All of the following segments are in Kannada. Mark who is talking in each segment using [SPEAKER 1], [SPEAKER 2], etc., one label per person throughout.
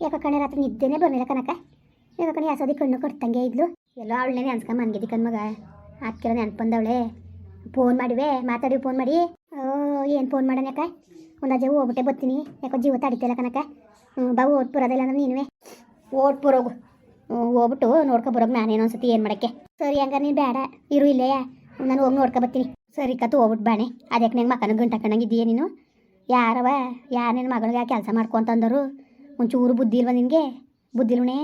[SPEAKER 1] ಯಾಕ ಕಣೆ ರಾತ್ರಿ ನಿದ್ದೆನೇ ಬರ್ಲಿಲ್ಲ ಕನಕ ಯಾಕ ಕಣೆ ಯಾಸೋದಿ ಕಣ್ಣು ಕೊಡ್ತಂಗೆ ಇದ್ಲು. ಎಲ್ಲೋ ಅವಳನ್ನೇ ನೆನ್ಸ್ಕೊಂಡ್ ಮನ್ಗಿದ್ದಿ ಕಣ್ಮಗ ಮಗ. ನೆನ್ಪಂದವಳೆ ಫೋನ್ ಮಾಡಿವೆ, ಮಾತಾಡಿ, ಫೋನ್ ಮಾಡಿ. ಓ, ಏನು ಫೋನ್ ಮಾಡೋಣ ಯಾಕ ಒಂದಾಜೆ ಹೋಗ್ಬಿಟ್ಟೆ ಬರ್ತೀನಿ ಯಾಕೋ ಜೀವ ತಡಿತಿಲ್ಲ ಕನಕ ಹ್ಞೂ ಬಾ ಓಟ್ ಬರೋದಿಲ್ಲ ಅಂದ್ರೆ ನೀನುವೆ. ಓಟ್ ಬರೋಗು ಹೋಗ್ಬಿಟ್ಟು ನೋಡ್ಕೊ ಬರೋದು ನಾನೇನೋ ಅನ್ಸತಿ ಏನು ಮಾಡೋಕ್ಕೆ. ಸರಿ ಹಂಗಾರೆ ನೀನು ಬೇಡ. ಇರು ಇಲ್ಲೇ. ನಾನು ಹೋಗಿ ನೋಡ್ಕೊ ಬರ್ತೀನಿ ಸರಿ ಕತ್ತು ಹೋಗ್ಬಿಟ್ಟು ಬಾಣೆ. ಅದಕ್ಕೆ ನಂಗೆ ಮಕ್ಕನ ಗಂಟ ಹಾಕೊಂಡಂಗಿದ್ದೀಯ ನೀನು? ಯಾರವ ಯಾರು ನಿನ್ನ ಮಗಳಿಗೆ ಕೆಲಸ ಮಾಡ್ಕೊಂತಂದರು ಒಂಚೂರು ಬುದ್ಧಿ ಇಲ್ವ ನಿನಗೆ? ಬುದ್ಧಿ ಇಲ್ವಣೆ?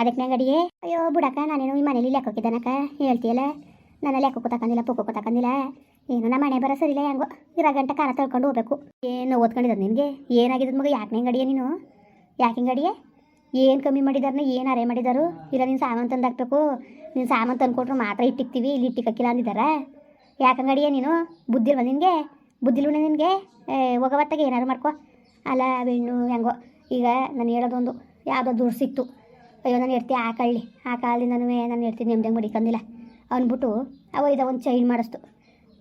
[SPEAKER 1] ಅದಕ್ಕೆ ನಂಗೆ ಅಯ್ಯೋ, ಬಿಡಕ್ಕ, ನಾನೇನು ಈ ಮನೇಲಿ ಲೆಕ್ಕಕ್ಕಿದ್ದಾನಕ್ಕ ಹೇಳ್ತೀಯಲ್ಲ? ನಾನು ಲೆಕ್ಕಕ್ಕೂ ತಗೊಂಡಿಲ್ಲ ಪೊಕ್ಕಕ್ಕೂ ತಗೊಂಡಿಲ್ಲ ಏನು, ನಮ್ಮ ಮನೆ ಬರೋ ಸರಿಲ್ಲ ಹೆಂಗೋ. ಇರೋ ಗಂಟೆ ಕಾರ ತಳ್ಕೊಂಡು ಹೋಗ್ಬೇಕು. ಏನು ಓದ್ಕೊಂಡಿದ್ದ ನಿನಗೆ? ಏನಾಗಿದ್ದು ಮಗ? ಯಾಕೆ ನಂಗೆ ನೀನು? ಯಾಕೆ ಹಿಂಗೆ ಏನು ಕಮ್ಮಿ ಮಾಡಿದಾರನ, ಏನು ಅರೆ ಮಾಡಿದಾರು? ಇಲ್ಲ, ನೀನು ಸಾಮಾನು ತಂದು ಹಾಕ್ಬೇಕು. ನೀನು ಸಾಮಾನು ತಂದುಕೊಟ್ರು ಮಾತ್ರ ಇಟ್ಟಿಕ್ತೀವಿ ಇಲ್ಲಿ ಇಟ್ಟಿಕ್ಕಿಲ್ಲ ಅಂದಿದ್ದಾರ ಯಾಕೆ ಅಡಿಗೆ ನೀನು? ಬುದ್ಧಿಲ್ವ ನಿನಗೆ? ಬುದ್ಧಿಲ್ವನ ನಿನಗೆ? ಹೋಗವತ್ತಾಗ ಏನಾರು ಮಾಡ್ಕೋ. ಅಲ್ಲ, ಬೆಣ್ಣು, ಹೆಂಗೋ. ಈಗ ನಾನು ಹೇಳೋದೊಂದು ಯಾವುದೋ ದುಡ್ಡು ಸಿಕ್ತು. ಅಯ್ಯೋ, ನಾನು ಇರ್ತಿ ಆ ಕಳ್ಳಿ, ಆ ಕಾಲದಿಂದನೂ ನಾನು ಇರ್ತೀನಿ ನೆಮ್ಮದಿಗೆ ಮಡಿಕಂದಿಲ್ಲ ಅಂದ್ಬಿಟ್ಟು ಅವ ಇದ ಒಂದು ಚೈನ್ ಮಾಡಿಸ್ತು.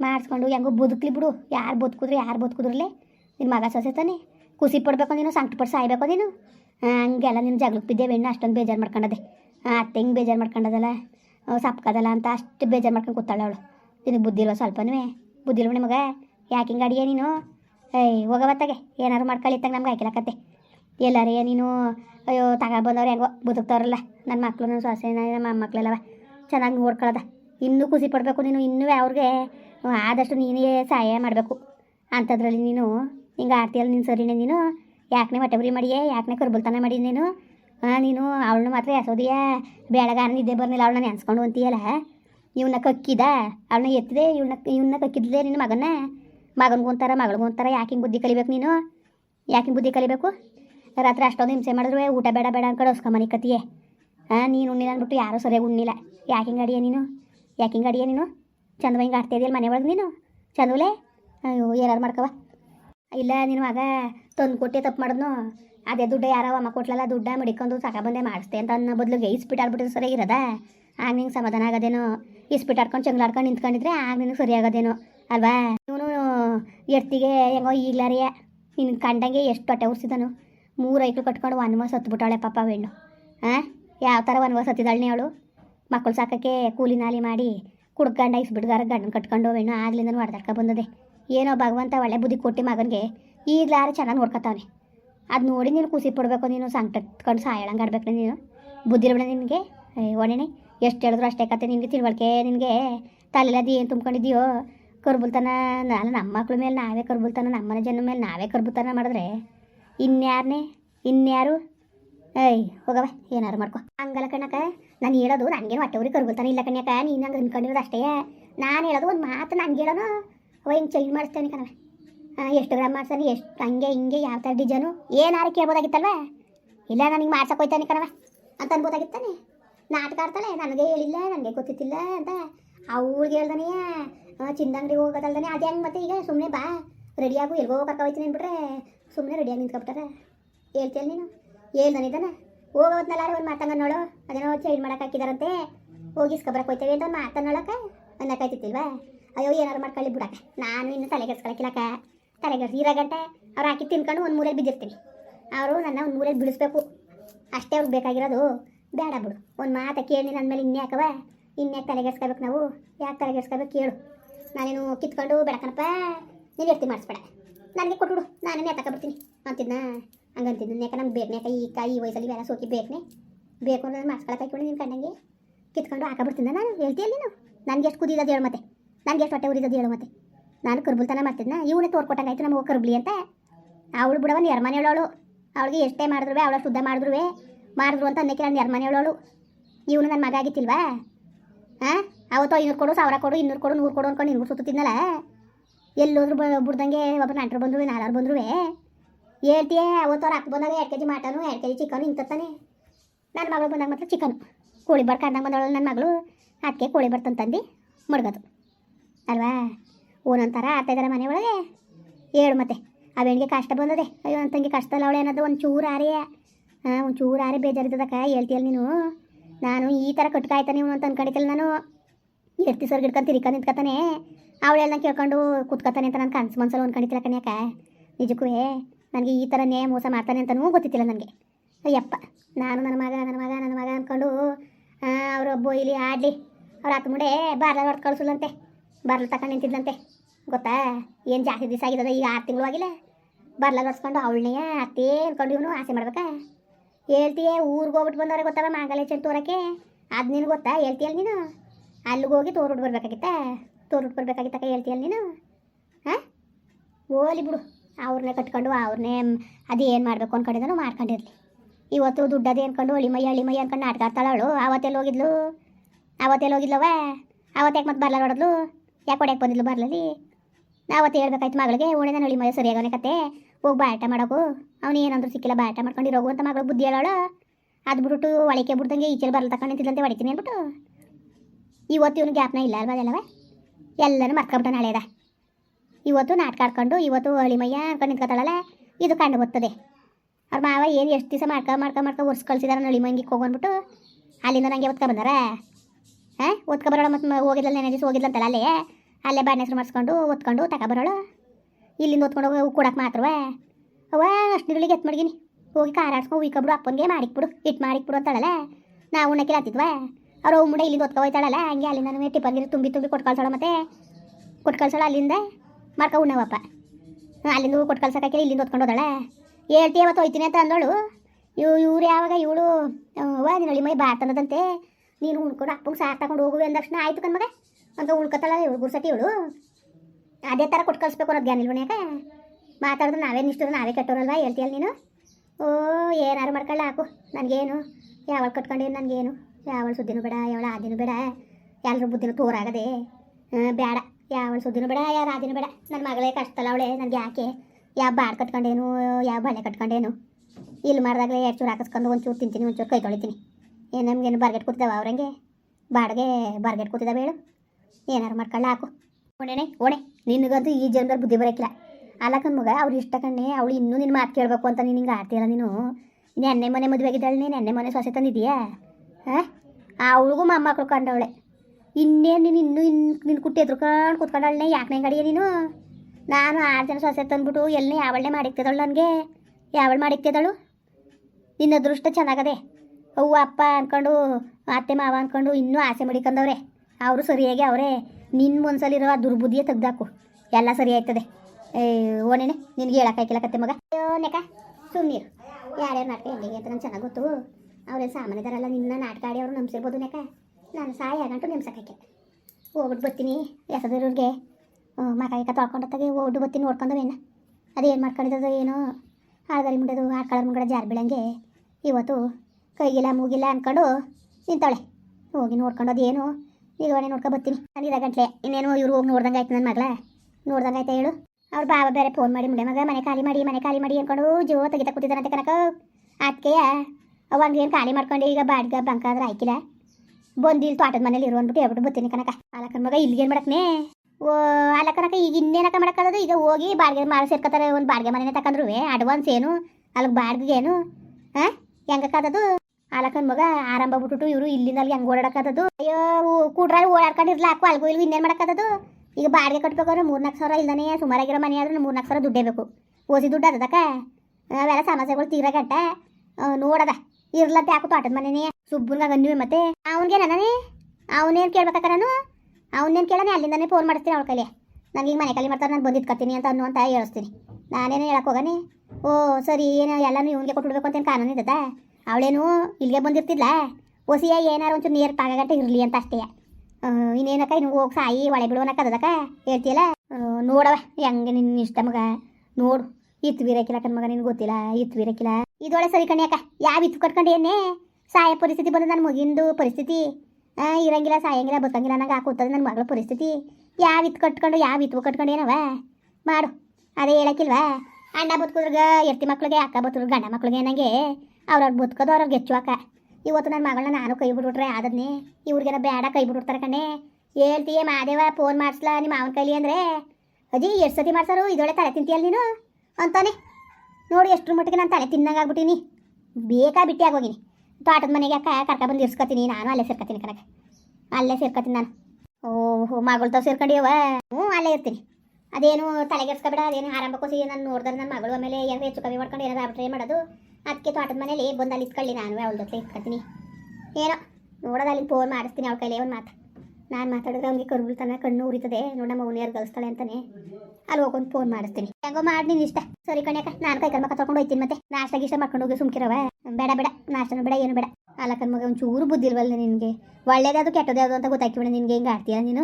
[SPEAKER 1] ಮಾಡಿಸ್ಕೊಂಡು, ಹೆಂಗೋ ಬದುಕ್ಲಿ ಬಿಡು, ಯಾರು ಬದುಕಿದ್ರು, ಯಾರು ಬದುಕಿದ್ರಲ್ಲೇ. ನಿನ್ನ ಮಗ ಸೊಸೆ ತಾನೆ. ಖುಷಿ ಪಡ್ಬೇಕು ನೀನು, ಸಂಕಟ ಪಟ್ಟು ಸಾಯ್ಬೇಕು ನೀನು. ಹಂಗೆಲ್ಲ ನಿಮ್ಮ ಜಗಳಕ್ಕೆ ಬಿದ್ದೆ ಬೆಣ್ಣು ಅಷ್ಟೊಂದು ಬೇಜಾರು ಮಾಡ್ಕೊಂಡದೆ. ಅತ್ತೆ ಹೆಂಗೆ ಬೇಜಾರು ಮಾಡ್ಕೊಂಡದಲ್ಲ. ಸಪ್ಕದಲ್ಲ ಅಂತ ಅಷ್ಟು ಬೇಜಾರು ಮಾಡ್ಕೊಂಡು ಕೂತಾಳೆ ಅವಳು. ನಿನಗೆ ಬುದ್ಧಿ ಇಲ್ವ ಸ್ವಲ್ಪನೂ ಬುದ್ಧಿಲ್ವ ನಿಮಗೆ? ಯಾಕೆ ಹಿಂಗೆ ಅಡಿಗೆ ನೀನು? ಏಯ್ ಹೋಗವತ್ತಾಗೆ ಏನಾರು ಮಾಡ್ಕೊಳ್ಳಿ ಇತ್ತಾಗ ನಮ್ಗೆ ಹಾಕಿಲಕತ್ತೆ ಎಲ್ಲಾರೇ ನೀನು, ಅಯ್ಯೋ, ತಗ ಬಂದವ್ರು ಹೆಂಗೋ ಬದುಕ್ತವ್ರಲ್ಲ. ನನ್ನ ಮಕ್ಕಳು ನನ್ನ ಸೊಸೆ ನಮ್ಮ ಮಕ್ಕಳೆಲ್ಲವ ಚೆನ್ನಾಗಿ ನೋಡ್ಕೊಳ್ಳೋದ ಇನ್ನೂ ಖುಷಿ ಪಡಬೇಕು ನೀನು, ಇನ್ನೂ ಅವ್ರಿಗೆ ಆದಷ್ಟು ನೀನೇ ಸಹಾಯ ಮಾಡಬೇಕು. ಅಂಥದ್ರಲ್ಲಿ ನೀನು ಹಿಂಗೆ ಆಡ್ತೀಯಲ್ಲ ನೀನು ಸರಿನೇ ನೀನು. ಯಾಕನೇ ಮಟಬರಿ ಬರಿ ಮಾಡಿಯೇ, ಯಾಕನೇ ಕರ್ಬಲ್ತನ ಮಾಡಿ ನೀನು? ನೀನು ಅವಳನ್ನ ಮಾತ್ರ ಎಸೋದಿಯಾ? ಬೆಳಗಾನ ನಿದ್ದೆ ಬರ್ನಿಲ್ಲ, ಅವಳನ್ನ ನೆನ್ಸ್ಕೊಂಡು ಅಂತೀಯಲ್ಲ ಇವನ್ನ ಕಕ್ಕಿದ? ಅವಳನ್ನ ಎತ್ತಿದೆ? ಇವನ್ನ ಇವನ್ನ ಕಕ್ಕಿದ್ದೆ ನಿನ್ನ ಮಗನ ಮಗನಿಗೊಂಥರ, ಮಗಳಿಗೊಂಥರ ಯಾಕೆ ಹಿಂಗೆ ಬುದ್ಧಿ ಕಲಿಬೇಕು ನೀನು? ಯಾಕೆ ಬುದ್ಧಿ ಕಲಿಬೇಕು? ರಾತ್ರಿ ಅಷ್ಟೊಂದು ಹಿಂಸೆ ಮಾಡಿದ್ರು ಊಟ ಬೇಡ ಬೇಡ ಅನ್ಕೊಂಡು ಕತ್ತಿಯೇ ಹಾಂ ನೀನು ಉಣ್ಣಿಲ್ಲ ಅಂದ್ಬಿಟ್ಟು ಯಾರೂ ಸರಿಯಾಗಿ ಉಣ್ಣಿಲ್ಲ. ಯಾಕೆ ಹಿಂಗೆ ಅಡಿಯ ನೀನು? ಯಾಕೆ ಹಿಂಗೆ ಅಡಿಯ ನೀನು? ಚಂದ ಹಿಂಗೆ ಆಡ್ತಾ ಇದೆಯಲ್ಲ ಮನೆ ಒಳಗೆ ನೀನು? ಚಂದವಲೇ ಅಯ್ಯೋ, ಏನಾರು ಮಾಡ್ಕವ ಇಲ್ಲ ನಿನ್ನ ಮಗ ತಂದು ಕೊಟ್ಟೆ ತಪ್ಪು ಮಾಡಿದ್ನು? ಅದೇ ದುಡ್ಡು ಯಾರೋ ಅಮ್ಮ ಕೊಟ್ಲಲ್ಲ, ದುಡ್ಡ ಮಡಿಕೊಂಡು ಬಂದೆ ಮಾಡಿಸ್ತೆ ಅಂತ ಅನ್ನೋ ಬದಲಿಗೆ ಆಡ್ಬಿಟ್ಟಿದ್ರೆ ಸರಿ ಇರೋದ? ಆಗ ನಿಂಗೆ ಸಮಾಧಾನ ಆಗೋದೇನೋ? ಇಸ್ಪಿಟ್ ಆಡ್ಕೊಂಡು ಚಂಗ್ಲಾಡ್ಕೊಂಡು ನಿಂತ್ಕೊಂಡಿದ್ರೆ ಆಗ ನಿನಗೆ ಸರಿ ಅಲ್ವಾ? ಇವನು, ಎರ್ತಿಗೆ ಹೆಂಗೋ ಈಗ್ಲಾರಿಯ. ನಿನ್ನ ಕಂಡಂಗೆ ಎಷ್ಟು ಹೊಟ್ಟೆ ಉರ್ಸಿದನು? ಮೂರು ಐಕ್ಳು ಕಟ್ಕೊಂಡು ವನವಾಸ ಸತ್ಬಿಟ್ಟಾಳೆ ಪಾಪ ಹೆಣ್ಣು. ಹಾಂ ಯಾವ ಥರ ವನವಾಸ ಹತ್ತಿದಾಳ್ನಿ ಅವಳು? ಮಕ್ಕಳು ಸಾಕಕ್ಕೆ ಕೂಲಿ ನಾಲಿ ಮಾಡಿ ಕುಡ್ಕೊಂಡು ಇಸ್ಬಿಟ್ಗಾರ ಗಂಡನ ಕಟ್ಕೊಂಡು ಹೆಣ್ಣು ಆಗ್ಲಿಂದ ಹೊಡೆದಾಡ್ಕೊ ಬಂದದೆ. ಏನೋ ಭಗವಂತ ಒಳ್ಳೆ ಬುದ್ಧಿ ಕೊಟ್ಟು ಮಗನಿಗೆ ಈಗಲಾರು ಚೆನ್ನಾಗಿ ನೋಡ್ಕೊತಾವನೆ. ಅದು ನೋಡಿ ನೀನು ಖುಷಿ ಪಡಬೇಕು ನೀನು ಸಂಕಟ ಕಟ್ಕೊಂಡು ಸಾಯಳಂಗೆ ಆಡ್ಬೇಕು ನೀನು. ಬುದ್ಧಿ ಇರಬೇಡ ನಿನಗೆ? ಒಣೆಣೆ ಎಷ್ಟು ಹೇಳಿದ್ರು ಅಷ್ಟೇ ಕತೆ. ನಿನಗೆ ತಿಳುವಳಿಕೆ, ನಿನಗೆ ತಲೆಲದಿ ಏನು ತುಂಬ್ಕೊಂಡಿದ್ಯೋ? ಕರ್ಬುಲ್ತನ, ನಾನು ನಮ್ಮ ಮಕ್ಳ ಮೇಲೆ ನಾವೇ ಕರ್ಬುಲ್ತನ, ನಮ್ಮನೆ ಜನ ಮೇಲೆ ನಾವೇ ಕರ್ಬುಲ್ತನ ಮಾಡಿದ್ರೆ ಇನ್ಯಾರನೇ, ಇನ್ಯಾರು? ಏಯ್ ಹೋಗವ ಏನಾರು ಮಾಡ್ಕೊ. ಹಂಗಲ್ಲ ಕಣಕ ನಾನು ಹೇಳೋದು ನನಗೇನು ಹೊಟ್ಟೆ ಊರಿಗೆ ಇಲ್ಲ ಕಣ್ಯಕ ನೀನು ಹಂಗೆ ಅನ್ಕೊಂಡಿರೋದು ಅಷ್ಟೇ. ನಾನು ಹೇಳೋದು ಒಂದು ಮಾತು ನನಗೆ ಹೇಳೋನು. ಅವ ಹಿಂಗೆ ಚೇಂಜ್ ಮಾಡಿಸ್ತೇನೆ ಕಣವ ಹಾಂ ಎಷ್ಟು ಗ್ರಾಮ್ ಮಾಡ್ತಾನೆ ಎಷ್ಟು ಹಂಗೆ, ಹಿಂಗೆ, ಯಾವ ಥರ ಡಿಸೈನು? ಏನಾರು ಕೇಳ್ಬೋದಾಗಿತ್ತಲ್ವ? ಇಲ್ಲ ನನಗೆ ಮಾಡ್ಸಕ್ಕೆ ಹೋಯ್ತಾನೆ ಕಣವ ಅಂತ ಅನ್ಬೋದಾಗಿತ್ತಾನೆ. ನಾಟಕ ಆಡ್ತಾಳೆ, ನನಗೆ ಹೇಳಿಲ್ಲ, ನನಗೆ ಗೊತ್ತಿತ್ತಿಲ್ಲ ಅಂತ ಅವ್ರಿಗೆ ಹೇಳ್ದಾನೆ ಚಿಂದಂಗಡಿ ಹೋಗೋದಲ್ದಾನೆ. ಅದು ಹೆಂಗೆ ಮತ್ತೆ ಈಗ ಸುಮ್ಮನೆ ಬಾ ರೆಡಿಯಾಗು ಎಲ್ಗೋ ಕರ್ಕೊ ಹೋಯ್ತೀನಿ ಅಂದ್ಬಿಟ್ರೆ ಸುಮ್ಮನೆ ರೆಡಿಯಾಗಿ ನಿಂತ್ಕೊಬಿಟ್ಟಾರೆ. ಹೇಳ್ತೀಯಲ್ಲ ನೀನು? ಹೇಳ್ದಾನಿದ್ದಾನೆ ಹೋಗೋದ್ನಲ್ಲ ಒಂದು ಮಾತಂಗ ನೋಡು. ಅದೇನೋ ಚೇಂಜ್ ಮಾಡಕ್ಕೆ ಹಾಕಿದಾರಂತೆ. ಹೋಗಿ ಸ್ಕಬ್ರಕ್ಕೆ ಹೋಯ್ತೇವೆ ಅಂತ ಒಂದು ಮಾತನ್ನೋಳಕ್ಕ ಅನ್ನಕ್ಕಾಯ್ತಿತ್ತಿಲ್ವಾ ಅಯ್ಯೋ, ಏನಾದ್ರು ಮಾಡ್ಕೊಳ್ಳಿ ಬಿಡಕ್ಕೆ. ನಾನು ಇನ್ನು ತಲೆಗೆಡ್ಸ್ಕೊಳಕ್ಕಿಲ್ಲಕ್ಕ ತಲೆಗೆಡ್ಸಿ ಇರೋ ಗಂಟೆ ಅವ್ರು ಹಾಕಿ ತಿನ್ಕೊಂಡು ಒಂದು ಮೂಲೆಯಲ್ಲಿ ಬಿದ್ದಿರ್ತೀನಿ. ಅವರು ನನ್ನ ಒಂದು ಮೂಲೆಯಲ್ಲಿ ಬಿಡಿಸ್ಬೇಕು. ಅಷ್ಟೇ ಅವ್ರಿಗೆ ಬೇಕಾಗಿರೋದು. ಬೇಡ ಬಿಡು. ಒಂದು ಮಾತು ಕೇಳಿ ನನ್ನ ಮೇಲೆ ಇನ್ಯಾಕವ ಇನ್ಯಾಕೆ ತಲೆಗೆಡ್ಸ್ಕೋಬೇಕು ನಾವು. ಯಾಕೆ ತಲೆಗೆಡ್ಸ್ಕೋಬೇಕು ಕೇಳು. ನಾನೇನು ಕಿತ್ಕೊಂಡು ಬೇಡಕನಪ್ಪ ನೀನು ಎತ್ತಿ ಮಾಡಿಸ್ಬೇಡ. ನನಗೆ ಕೊಟ್ಟುಬಿಡು ನಾನೇ ನೇತಕ ಬರ್ತೀನಿ ಅಂತಿದ್ನ? ಹಂಗಂತಿದ್ನ. ನೇಕ ನಮ್ಗೆ ಬೇಕು ಕೈ ಈ ಕೈ ಈ ವಯಸ್ಸಲ್ಲಿ ಬೇರೆ ಸೋಕಿ ಬೇಕನೆ. ಬೇಕು ಅಂದ್ರೆ ಮಾಡಿಸ್ಕೊಳಕ್ಕೆ ಹಾಕೊಂಡು ನಿನ್ನ ಕಣ್ಣಂಗೆ. ಕಿತ್ಕೊಂಡು ಹಾಕಬಿಡ್ತಿದ್ದ ನಾನು. ಹೇಳ್ತೀಯಲ್ಲಿ ನೀನು? ನನಗೆ ಎಷ್ಟು ಕುದಿಯೋದು ಹೇಳು ಮತ್ತೆ. ನನಗೆ ಎಷ್ಟು ಹೊಟ್ಟೆ ಉರಿಯೋದು ಹೇಳು ಮತ್ತೆ. ನಾನು ಕರ್ಬುಲ್ತನ ಮಾಡ್ತಿದ್ನ. ಇವನೇ ತೋರ್ಕೊಟ್ಟಂಗಾಯ್ತು ನಮಗೆ ಕರ್ಬಲಿ ಅಂತ. ಅವಳು ಬಿಡವ ಎರಮನೆ ಹೇಳೋಳು ಅವಳಿಗೆ ಎಷ್ಟೇ ಮಾಡಿದ್ರು ಅವಳ ಶುದ್ಧ ಮಾಡಿದ್ರು ಮಾಡಿದ್ರು ಅಂತ ಅನ್ನಕ್ಕೆ ನಾನು ಎರಮನೆ ಹೇಳೋಳು ಇವನು ನನ್ನ ಮಗ ಆಗಿತ್ತಿಲ್ವಾ? ಹಾಂ ಅವತ್ತು ಐನೂರು ಕೊಡು, ಸಾವಿರ ಕೊಡು, ಇನ್ನೂರು ಕೊಡು, ನೂರು ಕೊಡು ಅನ್ಕೊಂಡು ನಿನ್ಗೂ ಸುತ್ತಿದ್ನಲ್ಲ ಎಲ್ಲೋದ್ರು ಬಿಡ್ದಂಗೆ ಒಬ್ಬರು ನಂಟರು ಬಂದ್ರು ನಾಲ್ವರು ಬಂದ್ರು ಹೇಳ್ತೀಯ, ಅವತ್ತು ಅಕ್ಕ ಬಂದಾಗ ಎರಡು ಕೆ ಜಿ ಮಟನು, ಎರಡು ಕೆ ಜಿ ಚಿಕನು ಹಿಂಗೆ ನನ್ನ ಮಗಳು ಬಂದಾಗ ಮಾತ್ರ ಚಿಕನು. ಕೋಳಿ ಬರ್ ಕಂಡಂಗೆ ಬಂದವಳು ನನ್ನ ಮಗಳು. ಅದಕ್ಕೆ ಕೋಳಿ ಬರ್ತಂತಂದು ಮಡ್ಗೋದು. ಅಲ್ವಾ? ಓನೊಂಥರ ಆತ ಇದ್ದಾರೆ ಮನೆ ಒಳಗೆ. ಹೇಳು ಮತ್ತೆ ಅವೇಣಿಗೆ ಕಷ್ಟ ಬಂದದೆ. ಅಯ್ಯೋ ನನ್ನ ತಂಗಿ ಕಷ್ಟ ಅಲ್ಲ ಅವಳೆ ಅನ್ನೋದು ಒಂದು ಚೂರು ಆರೆಯ. ಹಾಂ ಒಂದು ಚೂರು ಆರೆ ಬೇಜಾರಿದ್ದದಕ್ಕ ಹೇಳ್ತೀಯಲ್ಲ ನೀನು. ನಾನು ಈ ಥರ ಕಟ್ಕಾಯ್ತಾನೆ ಇವನು ಅಂತ ಅನ್ಕೊಂಡಿದ್ದಲ್ಲ ನಾನು. ಎರ್ತಿ ಸರ್ ಗಿಡ್ಕೊಂಡು ತಿರ್ಕೊಂಡು ನಿಂತ್ಕೊತಾನೆ. ಅವಳೆಲ್ಲ ಕೇಳ್ಕೊಂಡು ಕೂತ್ಕೊತಾನೆ ಅಂತ ನಾನು ಕನ್ಸು ಮನ್ಸಲ್ಲಿ ಅನ್ಕೊಂಡಿದ್ದಿಲ್ಲ ಕಣ್ಯಾಕ ನಿಜಕ್ಕೂ ನನಗೆ ಈ ಥರನೇ ಮೋಸ ಮಾಡ್ತಾನೆ ಅಂತನೂ ಗೊತ್ತಿತ್ತಿಲ್ಲ ನನಗೆ. ಅಯ್ಯಪ್ಪ, ನಾನು ನನ್ನ ಮಗ ನನ್ನ ಮಗ ನನ್ನ ಮಗ ಅಂದ್ಕೊಂಡು ಅವರು ಇಲ್ಲಿ ಆಡಲಿ. ಅವ್ರ ಹತ್ತು ಮುಂಡೆ ಬಾರ್ಲ ಹೊಡೆದು ಕಳಿಸಲಂತೆ, ಬಾರ್ಲ ತಗೊಂಡು ನಿಂತಿದ್ಲಂತೆ. ಗೊತ್ತಾ? ಏನು ಜಾಸ್ತಿ ದಿವಸ ಆಗಿದ್ದದ ಈಗ ಆರು ತಿಂಗಳು ಆಗಿಲ್ಲ. ಬರ್ಲ ಹೊಡ್ಸ್ಕೊಂಡು ಅವಳನೇ ಅತ್ತೆ ಅಂದ್ಕೊಂಡು ಇವನು ಆಸೆ ಮಾಡ್ಬೇಕಾ? ಹೇಳ್ತೀಯೇ, ಊರಿಗೆ ಹೋಗ್ಬಿಟ್ಟು ಬಂದವ್ರೆ ಗೊತ್ತವ ಮಾಂಗಲ್ಯ ಚೆಂಡು ತೋರಕ್ಕೆ? ಅದು ನಿನಗೆ ಗೊತ್ತಾ? ಹೇಳ್ತೀಯಲ್ಲ ನೀನು? ಅಲ್ಲಿಗೆ ಹೋಗಿ ತೋರ್ಬಿಟ್ಟು ಬರ್ಬೇಕಾಗಿತ್ತ ತೋರ್ಬಿಟ್ಟು ಬರ್ಬೇಕಾಗಿತ್ತಕ್ಕ ಹೇಳ್ತೀಯಲ್ಲ ನೀನು? ಹಾಂ? ಓಲಿ ಬಿಡು. ಅವ್ರನ್ನೇ ಕಟ್ಕೊಂಡು ಅವ್ರನ್ನೇ ಅದೇನು ಮಾಡಬೇಕು ಅನ್ಕೊಂಡಿದ್ದಾನೋ ಮಾಡ್ಕೊಂಡಿರ್ಲಿ. ಇವತ್ತು ದುಡ್ಡು ಅದೇ ಅನ್ಕೊಂಡು ಹೊಳಿ ಮೈ, ಹಳಿ ಮೈ ಅನ್ಕೊಂಡು ನಾಟಕ ಅವಳು. ಅವತ್ತೆಲ್ಲಿ ಹೋಗಿದ್ಲು? ಅವತ್ತೆಲ್ಲಿ ಹೋಗಿದ್ಲವ? ಅವತ್ತು ಮತ್ತೆ ಬರ್ಲ ನೋಡಿದ್ಲು? ಯಾಕೆ ಹೊಡ್ಯಕ್ಕೆ ಬಂದಿದ್ಲು ಬರ್ಲಲ್ಲಿ? ಅವತ್ತು ಹೇಳ್ಬೇಕಾಯ್ತು ಮಗಳಿಗೆ ಓಣೆ ನಾನು ಮೈ ಸರಿಯಾಗವನೆ ಕತೆ ಹೋಗಿ ಬಾಟ ಮಾಡೋಕು. ಅವ್ನು ಏನಂದ್ರು ಸಿಕ್ಕಿಲ್ಲ ಬಾಟ ಮಾಡ್ಕೊಂಡಿರೋಗು ಅಂತ ಮಗಳು ಬುದ್ಧಿ ಹೇಳೋಳು. ಅದು ಬಿಟ್ಬಿಟ್ಟು ಒಳಕೆ ಬಿಡ್ದಂಗೆ ಈಚೆಲಿ ಬರ್ಲ ತಗೊಂಡು ನಿಂತಿದ್ಲಂತೆ ಹೊಡಿತೀನಿ ಅಂದ್ಬಿಟ್ಟು. ಇವತ್ತು ಇವನು ಗ್ಯಾಪ್ನ ಇಲ್ಲ ಅಲ್ವಾ ಅದೆಲ್ಲವ? ಎಲ್ಲನೂ ಮರ್ಕೊಬಿಟ್ಟ ನಾಳೆದ. ಇವತ್ತು ನಾಟಕ ಆಡ್ಕೊಂಡು, ಇವತ್ತು ಹೊಳಿ ಮಯ್ಯ ಅನ್ಕೊಂಡು ನಿಂತ್ಕೊತಾಳಲ್ಲ, ಇದು ಕಂಡು ಬರ್ತದೆ. ಅವ್ರ ಮಾವ ಏನು ಎಷ್ಟು ದಿವಸ ಮಾಡ್ಕೊ ಮಾಡ್ಕೊ ಮಾಡ್ಕೊ ಒರ್ಸ್ ಕಳ್ಸಿದಾರ ನಳಿ ಮಂಗಿಗೆ ಹೋಗ್ಬಂದ್ಬಿಟ್ಟು ಅಲ್ಲಿಂದ ನನಗೆ ಒತ್ಕೊ ಬಂದಾರ. ಹಾಂ ಒತ್ಕೊ ಬರೋಣ ಮತ್ತು ಹೋಗಿದ್ಲ ನೆನೆ ದಿವಸ ಹೋಗಿದ್ಲಂತಲ್ಲ ಅಲ್ಲೇ ಅಲ್ಲೇ ಬಾಡಿನ ಹೆಸರು ಮಾಡಿಸ್ಕೊಂಡು ಒತ್ಕೊಂಡು ತಗೊಬರೋಳು ಇಲ್ಲಿಂದ ಒತ್ಕೊಂಡು ಹೋಗಿ ಕೊಡಕ್ಕೆ ಮಾತ್ರವೇ. ಅವ ಅಷ್ಟು ದಿಗಳಿಗೆ ಎತ್ ಮಡ್ಗಿನಿ. ಹೋಗಿ ಕಾರ್ ಆಡ್ಸ್ಕೊಂಡು ಉಯ್ಕೊಬಿಡು ಅಪ್ಪನಿಗೆ ಮಾಡಿಕ್ಬಿಡು ಇಟ್ಟು ಮಾಡಿಕ್ಬಿಡು ಅಂತಳಲ್ಲ. ನಾವು ಉಣ್ಣಕ್ಕಿಲ್ಲ ಹತ್ತಿದ್ವಾ ಅವ್ರು ಅವು ಮುಂಡೆ ಇಲ್ಲಿಂದ ಹೋಯ್ತಾಳಲ್ಲ, ಹಂಗೆ ಅಲ್ಲಿಂದ ನಮಗೆ ಟಿಫನ್ಗೆ ತುಂಬಿ ತುಂಬಿ ಕೊಟ್ಟು ಕಳ್ಸೋಳ ಮತ್ತೆ. ಕೊಟ್ಟು ಕಳ್ಸೋಳ ಅಲ್ಲಿಂದ ಮಾರ್ಕ ಉಣ್ಣವಪ್ಪ. ಹಾಂ, ಅಲ್ಲಿಂದ ಕೊಟ್ಟು ಕಳ್ಸೋಕೆ ಇಲ್ಲಿಂದ ಹೊತ್ಕೊಂಡು ಹೋದಳ. ಹೇಳ್ತಿ ಅವತ್ತು ಹೋಯ್ತೀನಿ ಅಂತ ಅಂದೋಳು. ಇವ್ ಇವ್ರು ಯಾವಾಗ ಇವಳು ಅವ್ವಾ ನೀನು ಮೈ ಬಾ ನೀನು ಉಣ್ಕೊಂಡು ಅಪ್ಪಂಗೆ ಸಾರ್ ತಗೊಂಡು ಹೋಗುವೆ ಅಂದ ತಕ್ಷಣ ಆಯ್ತು ಕಣ್ಮಗ ಅಂತ ಉಳ್ಕೊತಾಳ ಇವಳು, ಗುರ್ಸತಿ ಇವಳು. ಅದೇ ಥರ ಕೊಟ್ಟು ಕಳಿಸ್ಬೇಕು ಅನ್ನೋದು ಜ್ಞಾನ ಇಲ್ವಣ ಯಾಕೆ? ಮಾತಾಡಿದ್ರೆ ನಾವೇ ನಿಷ್ಠರು, ನಾವೇ ಕೆಟ್ಟೋರಲ್ವಾ ಹೇಳ್ತೀಯಲ್ಲ ನೀನು? ಓ, ಏನಾರು ಮಾಡ್ಕೊಳ್ಳ ಹಾಕು. ನನಗೇನು? ಯಾವಾಗ ಕಟ್ಕೊಂಡೇನು ನನಗೇನು? ಯಾವಳ ಸುದ್ದಿನೂ ಬೇಡ, ಯಾವಳ ಆದಿನೂ ಬೇಡ ಎಲ್ಲರೂ ಬುದ್ಧಿನೂ ತೋರಾಗದೆ. ಬೇಡ ಯಾವಳ ಸುದ್ದಿನೂ ಬೇಡ, ಯಾರ ಆದಿನೂ ಬೇಡ. ನನ್ನ ಮಗಳೇ ಕಷ್ಟಲ್ಲ ಅವಳೆ, ನನಗೆ ಯಾಕೆ? ಯಾವ ಬಾಡ್ ಕಟ್ಕೊಂಡೇನು, ಯಾವ ಬಳೆ ಕಟ್ಕೊಂಡೇನು? ಇಲ್ಲಿ ಮಾಡಿದಾಗಲೇ ಎರಡು ಚೂರು ಹಾಕಿಸ್ಕೊಂಡು ಒಂಚೂರು ತಿಂತೀನಿ, ಒಂಚೂರು ಕೈ ತೊಳಿತೀನಿ. ಏನು ನಮಗೇನು ಬರ್ಗೆಟ್ ಕೂತಿದ್ದಾವೆ ಅವ್ರಂಗೆ ಬಾಡಿಗೆ ಬರ್ಗೆಟ್ ಕೂತಿದ್ದಾವೆ ಹೇಳು. ಏನಾರು ಮಾಡ್ಕೊಳ್ಳ ಹಾಕು. ಓಣೆನೆ ಓಣೆ, ನಿನಗಂತೂ ಈ ಜನ್ಮದಲ್ಲಿ ಬುದ್ಧಿ ಬರೋಕ್ಕಿಲ್ಲ ಅಲ್ಲ ಮಗ, ಅವ್ರು ಇಷ್ಟ ಕಣ್ಣೆ, ಅವಳು ಇನ್ನೂ ನಿನ್ನ ಮಾತು ಕೇಳಬೇಕು ಅಂತ ನೀನು ಹಿಂಗೆ ಆಡ್ತೀಯಲ್ಲ ನೀನು? ನೆನ್ನೆ ಮನೆ ಮದುವೆ ಆಗಿದ್ದಾಳೆ ನೀನು ಎಣ್ಣೆ ಮನೆ ಸೊಸೆ ತಂದಿದ್ದೀಯಾ? ಹಾಂ? ಅವಳಿಗೂ ಮೊಮ್ಮಕ್ಳು ಕಂಡವಳೆ. ಇನ್ನೇನು ನೀನು ಇನ್ನೂ ಇನ್ನು ನಿನ್ನ ಕುಟ್ಟಿ ಎದ್ರುಕೊಂಡು ಕೂತ್ಕೊಂಡವಳನೆ ಯಾಕೆ ಗಡಿಯ ನೀನು? ನಾನು ಆರು ಜನ ಸೊಸೆ ತಂದ್ಬಿಟ್ಟು ಎಲ್ಲನೇ ಯಾವಳನ್ನೇ ಮಾಡಿಕ್ತಿದ್ದಳು ನನಗೆ. ಯಾವಳು ಮಾಡಿಕ್ತಿದ್ದಳು? ನಿನ್ನ ಅದೃಷ್ಟ ಚೆನ್ನಾಗದೆ. ಅವ್ವ, ಅಪ್ಪ ಅಂದ್ಕೊಂಡು ಅತ್ತೆ, ಮಾವ ಅಂದ್ಕೊಂಡು ಇನ್ನೂ ಆಸೆ ಮಡಿಕೊಂಡವ್ರೆ ಅವರು ಸರಿಯಾಗಿ ಅವರೇ. ನಿನ್ನ ಮನ್ಸಲ್ಲಿರೋ ಆ ದುರ್ಬುದ್ಧಿಯೇ ತೆಗ್ದಾಕು. ಎಲ್ಲ ಸರಿ ಆಯ್ತದೆ ಏ, ಓನೇನೆ, ನಿನಗೆ ಹೇಳಕ್ಕಾಯ್ಕಿಲ್ಲ ಕತ್ತೆ ಮಗ. ಅಯ್ಯೋ, ನೆಕ ಸುಮ್ಮನೀರು ಯಾರ್ಯಾರು ನಾಟಕ ಹೆಂಗೆ ಅಂತ ನಂಗೆ ಚೆನ್ನಾಗಿ ಗೊತ್ತು. ಅವರೇ ಸಾಮಾನ್ಯದಾರಲ್ಲ ನಿನ್ನ ನಾಟಕ ಆಡಿ ಅವ್ರು ನಂಬಿಸಿರ್ಬೋದು ನೆಕ. ನಾನು ಸಾಯ ಆಗಂಟು ನೆಮ್ಸಕ್ಕೆ ಹೋಗ್ಬಿಟ್ಟು ಬರ್ತೀನಿ, ಎಸದಿರೋರಿಗೆ. ಮಕ್ಕ ಈಕ ತೊಳ್ಕೊಂಡತ್ತಾಗೆ ಹೋಗ್ಬಿಟ್ಟು ಬರ್ತೀನಿ ನೋಡ್ಕೊಂಡವೇನ? ಅದೇನು ಮಾಡ್ಕೊಂಡಿದ್ದದು ಏನೋ? ಹಾಗಾದ್ರೆ ಮುಂಡೋದು ಆ ಕಳರ್ ಮುಂಗಡ ಜಾರ್ ಬೀಳಂಗೆ. ಇವತ್ತು ಕೈಗಿಲ್ಲ, ಮೂಗಿಲ್ಲ ಅಂದ್ಕೊಂಡು ನಿಂತಾಳೆ ಹೋಗಿ ನೋಡ್ಕೊಂಡು ಅದೇನು ಒಳ್ಳೆ ನೋಡ್ಕೊಂಡು ಬರ್ತೀನಿ. ನಾನು ಗಂಟ್ಲೆ, ಇನ್ನೇನು ಇವ್ರು ಹೋಗಿ ನೋಡ್ದಂಗೆ ಆಯ್ತು ನನ್ನ ಮಗಳ. ನೋಡ್ದಂಗೆ ಆಯ್ತಾ ಹೇಳು? ಅವ್ರ ಬಾಬಾ ಬೇರೆ ಫೋನ್ ಮಾಡಿ ಮುಂಡೆ ಮಗ, ಮನೆ ಖಾಲಿ ಮಾಡಿ, ಮನೆ ಖಾಲಿ ಮಾಡಿ ಅಂದ್ಕೊಂಡು ಜೋ ತೆಗಿತಾ ಕೂತಿದ್ದಾನಂತೆ ಕನಕ ಅದಕ್ಕೆಯ ಅವಾಗ ಏನು ಖಾಲಿ ಮಾಡ್ಕೊಂಡು, ಈಗ ಬಾಡ್ಗ ಬಂಕ ಆದ್ರೆ ಆಯ್ಕಿಲ್ಲ ಬಂದು ಇಲ್ಲಿ ತೋಟದ ಮನೇಲಿ ಇರು ಅಂದ್ಬಿಟ್ಟು ಹೇಳ್ಬಿಟ್ಟು ಬರ್ತೀನಿ ಕನಕ ಅಲಕ್ಕನ ಮಗ ಇಲ್ಲಿಗೇನು ಮಾಡಕ್ನೇ? ಓ ಅಲಕ್ಕನಕ ಈಗ ಇನ್ನೇನಕ ಮಾಡಕ್ಕದು ಈಗ ಹೋಗಿ ಬಾಡಿಗೆ ಮಾರ ಸೇರ್ಕೊತಾರೆ, ಒಂದು ಬಾಡಿಗೆ ಮನೆನೇ ತಕೊಂಡ್ರು ಅಡ್ವಾನ್ಸ್ ಏನು? ಅಲ್ಲಿಗೆ ಬಾಡಿಗೆ ಏನು? ಹಾಂ ಹೆಂಗಕ್ಕದದು? ಅಲಕ್ಕನ ಮಗ ಆರಂಭ ಬಿಟ್ಟು ಇವರು ಇಲ್ಲಿಂದ ಅಲ್ಲಿ ಹೆಂಗೆ ಓಡಾಡಕ್ಕದದು? ಅಯ್ಯೋ ಕೂಡ್ರಲ್ಲಿ ಓಡಾಡ್ಕೊಂಡಿರ್ಲ ಹಾಕು ಅಲ್ಗು ಇಲ್ಲಿ ಇನ್ನೇನು ಮಾಡಕ್ಕದದು? ಈಗ ಬಾಡಿಗೆ ಕಟ್ಬೇಕಾದ್ರೆ ಮೂರ್ನಾಲ್ಕು ಸಾವಿರ ಇಲ್ಲದೇ ಸುಮಾರಾಗಿರೋ ಮನೆ ಆದ್ರೆ ಮೂರ್ನಾಲ್ಕು ಸಾವಿರ ದುಡ್ಡೇ ಬೇಕು. ಓಸಿ ದುಡ್ಡು ಅದಕ್ಕ? ಅವೆಲ್ಲ ಸಮಸ್ಯೆಗಳು ತೀರ ಕಟ್ಟ ನೋಡದ. ಇರ್ಲತ್ತೆ ಯಾಕೋ ತೋಟದ ಮನೆನೇ. ಸುಬ್ಬನ್ಗ ಗನ್ನಿವೆ ಮತ್ತೆ. ಅವನಿಗೆ ನಾನೇ? ಅವನೇನು ಕೇಳ್ಬೇಕಾಕ ನಾನು? ಅವನೇನು ಕೇಳನೆ? ಅಲ್ಲಿಂದನೇ ಫೋನ್ ಮಾಡಿಸ್ತೀನಿ ಅವಳ ಕೈಲಿ. ನಂಗೆ ಈಗ ಮನೆ ಕಲಿ ಮಾಡ್ತಾರೆ, ನಾನು ಬಂದಿದ್ಕತ್ತೀನಿ ಅಂತ ಅನ್ನೋ ಅಂತ ಹೇಳಿಸ್ತೀನಿ. ನಾನೇನು ಹೇಳಕ್ಕೆ ಹೋಗನೆ? ಓ, ಸರಿ, ಏನು ಎಲ್ಲನೂ ಇವನಿಗೆ ಕೊಟ್ಬಿಡ್ಬೇಕು ಅಂತ ಏನು ಕಾನೂನು ಇದ್ದದ ಅವಳೇನು ಇಲ್ಲಿಗೆ ಬಂದಿರ್ತಿದ್ಲ? ಒಸಿಯ ಏನಾರು ಒಂಚೂರು ನೀರು ಪಾಗಗಟ್ಟೆ ಇರಲಿ ಅಂತ ಅಷ್ಟೇ. ಇನ್ನೇನಕ್ಕ ಇನ್ನು ಹೋಗಿ ಸಾಯಿ ಒಳೆ ಬಿಡುವನಕ್ಕ ಅದಕ್ಕ. ಹೇಳ್ತೀಯಲ್ಲ? ನೋಡವ ಹೆಂಗೆ ನಿನ್ನ ಇಷ್ಟ ಮಗ? ನೋಡು. ಇತ್ತು ವೀರಕ್ಕಿಲ್ಲ ಕಣ್ ಮಗ ನಿನ್ಗೆ ಗೊತ್ತಿಲ್ಲ? ಇತ್ತು ವೀರಕಿಲ್ಲ ಇದೊಳೆ ಸರಿ ಕಣ್ಯಾಕ ಯಾವ ಇತ್ತು ಕಟ್ಕೊಂಡೇನೆ ಸಾಯ ಪರಿಸ್ಥಿತಿ ಬಂದ ನನ್ನ ಮಗಿಂದು ಪರಿಸ್ಥಿತಿ. ಇರಂಗಿಲ್ಲ, ಸಾಯಂಗಿಲ್ಲ, ಬದುಕಂಗಿಲ್ಲ ನಂಗೆ ಹಾಕೋತದೆ ನನ್ನ ಮಗಳ ಪರಿಸ್ಥಿತಿ. ಯಾವ ಇತ್ತು ಕಟ್ಕೊಂಡು, ಯಾವ ಇತ್ತು ಕಟ್ಕೊಂಡು ಏನವ? ಮಾಡು. ಅದೇ ಹೇಳಕ್ಕಿಲ್ವಾ? ಅಣ್ಣ ಬದುಕಿದ್ರಾಗ, ಎರ್ತಿ ಮಕ್ಳಿಗೆ, ಅಕ್ಕ ಬದುಕಿದ್ರು ಗಂಡ ಮಕ್ಳಿಗೆ ನಂಗೆ ಅವ್ರವ್ರು ಬದುಕೋದು ಗೆಚ್ಚು ಅಕ್ಕ. ಇವತ್ತು ನನ್ನ ಮಗಳನ್ನ ನಾನು ಕೈ ಬಿಟ್ಬಿಟ್ರೆ ಆದದ್ನಿ? ಇವ್ರಿಗೆಲ್ಲ ಬೇಡ ಕೈ ಬಿಟ್ಬಿಡ್ತಾರೆ ಕಣೆ. ಹೇಳ್ತೀಯ ಮಾದೇವ, ಫೋನ್ ಮಾಡಿಸ್ಲಾ ನಿಮ್ಮ ಮಾವನ ಕೈಲಿ ಅಂದರೆ? ಅಜಿ, ಎಷ್ಟು ಸತಿ ಮಾಡ್ಸಾರು? ಇದೊಳೆ ತಲೆ ತಿಂತೀಯಲ್ಲ ನೀನು? ಅಂತಾನೆ. ನೋಡಿ ಎಷ್ಟರ ಮಟ್ಟಿಗೆ ನಾನು ತಲೆ ತಿನ್ನಂಗೆ ಆಗ್ಬಿಟ್ಟಿನಿ. ಬೇಕಾ ಬಿಟ್ಟಿ ಆಗೋಗಿನಿ. ತೋಟದ ಮನೆಗೆ ಕರ್ಕ ಬಂದು ಇರ್ಸ್ಕೊತೀನಿ. ನಾನು ಅಲ್ಲೇ ಸೇರ್ಕೊತೀನಿ ಕಣಕ್ಕೆ. ಅಲ್ಲೇ ಸೇರ್ಕೊತೀನಿ ನಾನು. ಓಹೋ ಮಗಳು ತಾವು ಸೇರ್ಕೊಂಡಿವ ಹ್ಞೂ, ಅಲ್ಲೇ ಇರ್ತೀನಿ. ಅದೇನು ತಲೆಗೆಡ್ಸ್ಕೊಬೇಡ ಅದೇನು ಆರಂಭ ಕೋಸಿ ನಾನು ನೋಡಿದ್ರೆ ನನ್ನ ಮಗಳು ಆಮೇಲೆ ಏನಾರು ಹೆಚ್ಚು ಕಮ್ಮಿ ಮಾಡ್ಕೊಂಡು ಏನಾರು ಏನು ಮಾಡೋದು? ಅದಕ್ಕೆ ತೋಟದ ಮನೇಲಿ ಬಂದು ಅಲ್ಲಿ ಇಸ್ಕೊಳ್ಳಿ ನಾನು ಅವಳ ಜೊತೆ ಇಟ್ಕೊತೀನಿ ಏನೋ, ನೋಡೋದು ಅಲ್ಲಿ ಫೋನ್ ಮಾಡಿಸ್ತೀನಿ ಅವಳ ಕೈಲಿ ಒಂದು ಮಾತು. ನಾನು ಮಾತಾಡಿದ್ರೆ ಅವ್ನಿಗೆ ಕರುಳ್ತಾನೆ ಕಣ್ಣು ಉರಿತದೆ. ನೋಡಮ್ಮ ನಮ್ಮ ಯಾರು ಗಳಿಸ್ತಾಳೆ ಅಂತಾನೆ. ಅಲ್ಲಿ ಹೋಗೊಂದು ಫೋನ್ ಮಾಡಿಸ್ತೀನಿ. ಹೆಂಗೋ ಮಾಡಿ ನೀನು ಇಷ್ಟ. ಸರಿ ಕಣ್ಯಾಕ ನಾನು ಕೈ ಕರ್ಮಕ ತಗೊಂಡು ಹೋಗ್ತೀನಿ ಮತ್ತೆ. ನಾಷ್ಟ ಗೀಷ್ಟ ಮಾಡ್ಕೊಂಡು ಹೋಗಿ ಸುಮ್ಕಿರವ. ಬೇಡ ಬೇಡ. ನಾಷ್ಟನೂ ಬೇಡ, ಏನು ಬೇಡ. ಅಲ್ಲ ಕಣ್ಮಗ ಒಂಚೂರು ಬುದ್ಧಿ ಇಲ್ವಲ್ಲ ನಿನಗೆ? ಒಳ್ಳೇದಾದ್ರು ಕೆಟ್ಟದ್ದು ಅಂತ ಗೊತ್ತಾಕಿಬಿಡ ನಿನಗೆ ಹಿಂಗೆ ಆಡ್ತೀಯ ನೀನು?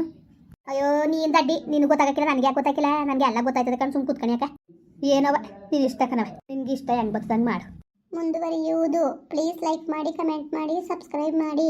[SPEAKER 1] ಅಯ್ಯೋ, ನೀನು ದಡ್ಡಿ. ನಿನಗೆ ಗೊತ್ತಾಗಕ್ಕಿಲ್ಲ, ನನಗೆ ಯಾಕೆ ಗೊತ್ತಾಗಿಲ್ಲ ನನಗೆ ಎಲ್ಲ ಗೊತ್ತಾಯ್ತದೆ ಕಣ್, ಸುಮ್ ಕೂತ್ಕಣ್ಯಾಕ ಏನವ? ನೀನು ಇಷ್ಟ ಕಣವ. ನಿನ್ಗೆ ಇಷ್ಟ ಹೆಂಗೆ ಬರ್ತದಂಗೆ ಮಾಡು. ಮುಂದುವರಿಯುವುದು. ಪ್ಲೀಸ್ ಲೈಕ್ ಮಾಡಿ ಕಮೆಂಟ್ ಮಾಡಿ ಸಬ್ಸ್ಕ್ರೈಬ್ ಮಾಡಿ.